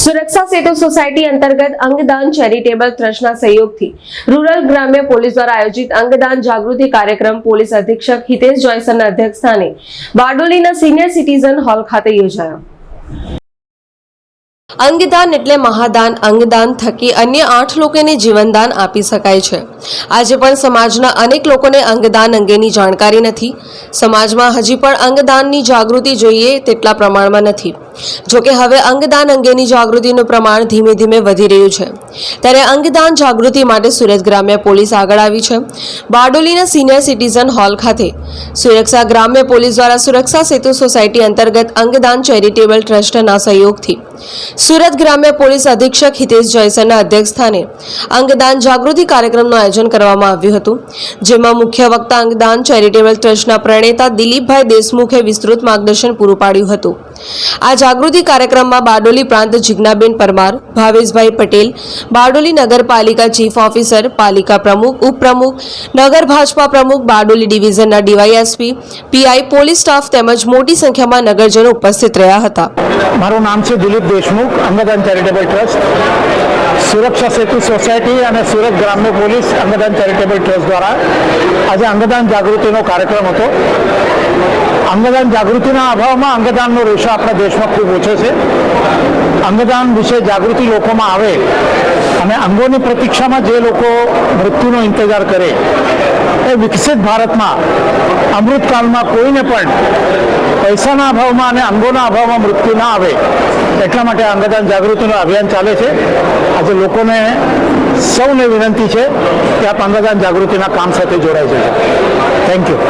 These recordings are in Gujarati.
સુરક્ષા સેતુ સોસાયટી અંતર્ગત અંગદાન ચેરિટેબલ ટ્રસ્ટના સહયોગથી રૂરલ ગ્રામ્ય પોલીસ દ્વારા આયોજિત અંગદાન જાગૃતિ કાર્યક્રમ પોલીસ અધિક્ષક હિતેશ જોયસરના અધ્યક્ષસ્થાને બારડોલીના સિનિયર સિટીઝન હોલ ખાતે યોજાયો. અંગદાન એટલે મહાદાન, અંગદાન થકી અન્ય આઠ લોકોને જીવનદાન આપી શકાય છે. આજે પણ સમાજના અનેક લોકોને અંગદાન અંગેની જાણકારી નથી. સમાજમાં હજી પણ અંગદાનની જાગૃતિ જોઈએ તેટલા પ્રમાણમાં નથી. જોકે હવે અંગદાન અંગેની જાગૃતિનું પ્રમાણ ધીમે ધીમે વધી રહ્યું છે. ત્યારે અંગદાન જાગૃતિ માટે સુરત ગ્રામ્ય પોલીસ આગળ આવી છે. બારડોલીના સિનિયર સિટીઝન હોલ ખાતે સુરક્ષા ગ્રામ્ય પોલીસ દ્વારા સુરક્ષા સેતુ સોસાયટી અંતર્ગત અંગદાન ચેરિટેબલ ટ્રસ્ટના સહયોગથી સુરત ગ્રામ્ય પોલીસ અધિક્ષક હિતેશ જયસરના અધ્યક્ષસ્થાને અંગદાન જાગૃતિ કાર્યક્રમનું આયોજન કરવામાં આવ્યું હતું, જેમાં મુખ્ય વક્તા અંગદાન ચેરિટેબલ ટ્રસ્ટના પ્રણેતા દિલીપભાઈ દેશમુખે વિસ્તૃત માર્ગદર્શન પૂરું પાડ્યું હતું. આ જાગૃતિ કાર્યક્રમમાં બારડોલી પ્રાંત જિજ્ઞાબેન પરમાર, ભાવેશભાઈ પટેલ, બારડોલી નગરપાલિકા ચીફ ઓફિસર, પાલિકા પ્રમુખ, ઉપપ્રમુખ, નગર ભાજપા પ્રમુખ, બારડોલી ડિવિઝનના ડીવાયએસપી, પીઆઈ, પોલીસ સ્ટાફ તેમજ મોટી સંખ્યામાં નગરજનો ઉપસ્થિત રહ્યા હતા. મારું નામ છે દિલીપ દેશમુખ, અંગદાન ચેરિટેબલ ટ્રસ્ટ. સુરક્ષા સેતુ સોસાયટી અને સુરત ગ્રામ્ય પોલીસ અંગદાન ચેરિટેબલ ટ્રસ્ટ દ્વારા આજે અંગદાન જાગૃતિનો કાર્યક્રમ હતો. અંગદાન જાગૃતિના અભાવમાં અંગદાનનો રેશો આપણા દેશમાં ખૂબ ઓછો છે. અંગદાન વિશે જાગૃતિ લોકોમાં આવે અને અંગોની પ્રતીક્ષામાં જે લોકો મૃત્યુનો ઇંતજાર કરે એ વિકસિત ભારતમાં અમૃતકાળમાં કોઈને પણ પૈસાના અભાવમાં અને અંગોના અભાવમાં મૃત્યુ ના આવે એટલા માટે અંગદાન જાગૃતિનું અભિયાન ચાલે છે. આજે લોકોને સૌને વિનંતી છે કે આપ અંગદાન જાગૃતિના કામ સાથે જોડાઈ જજો. થેન્ક યુ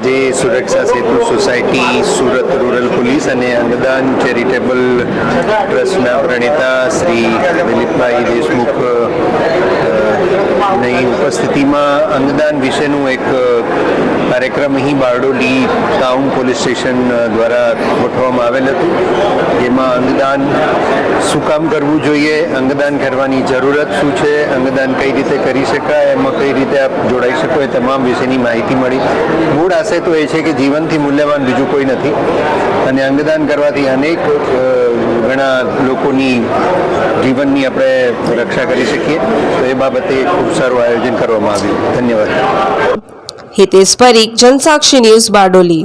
આજે Suraksha Setu society Surat rural police અને અંગદાન ચેરિટેબલ ટ્રસ્ટના પ્રણેતા શ્રી દિલીપભાઈ દેશમુખની ઉપસ્થિતિમાં અંગદાન વિશેનું એક કાર્યક્રમ અહીં બારડોલી ટાઉન પોલીસ સ્ટેશન દ્વારા ગોઠવવામાં આવેલ હતું. જેમાં અંગદાન શું કામ કરવું જોઈએ? અંગદાન કરવાની જરૂરત શું છે? અંગદાન કઈ રીતે કરી શકાય? એમાં કઈ રીતે આપ જોડાઈ શકો એ તમામ વિશેની માહિતી મળી. મૂળ આશય તો એ છે કે જીવનથી મૂલ્યવાન બીજું કોઈ નથી. અને અંગદાન કરવાથી અનેક ઘણા લોકોની જીવનની આપણે રક્ષા કરી શકીએ. તો એ બાબતે ખૂબ સારું આયોજન કરવામાં આવ્યું. ધન્યવાદ. હિતેશ પરીખ, જનસાક્ષી ન્યૂઝ બારડોલી.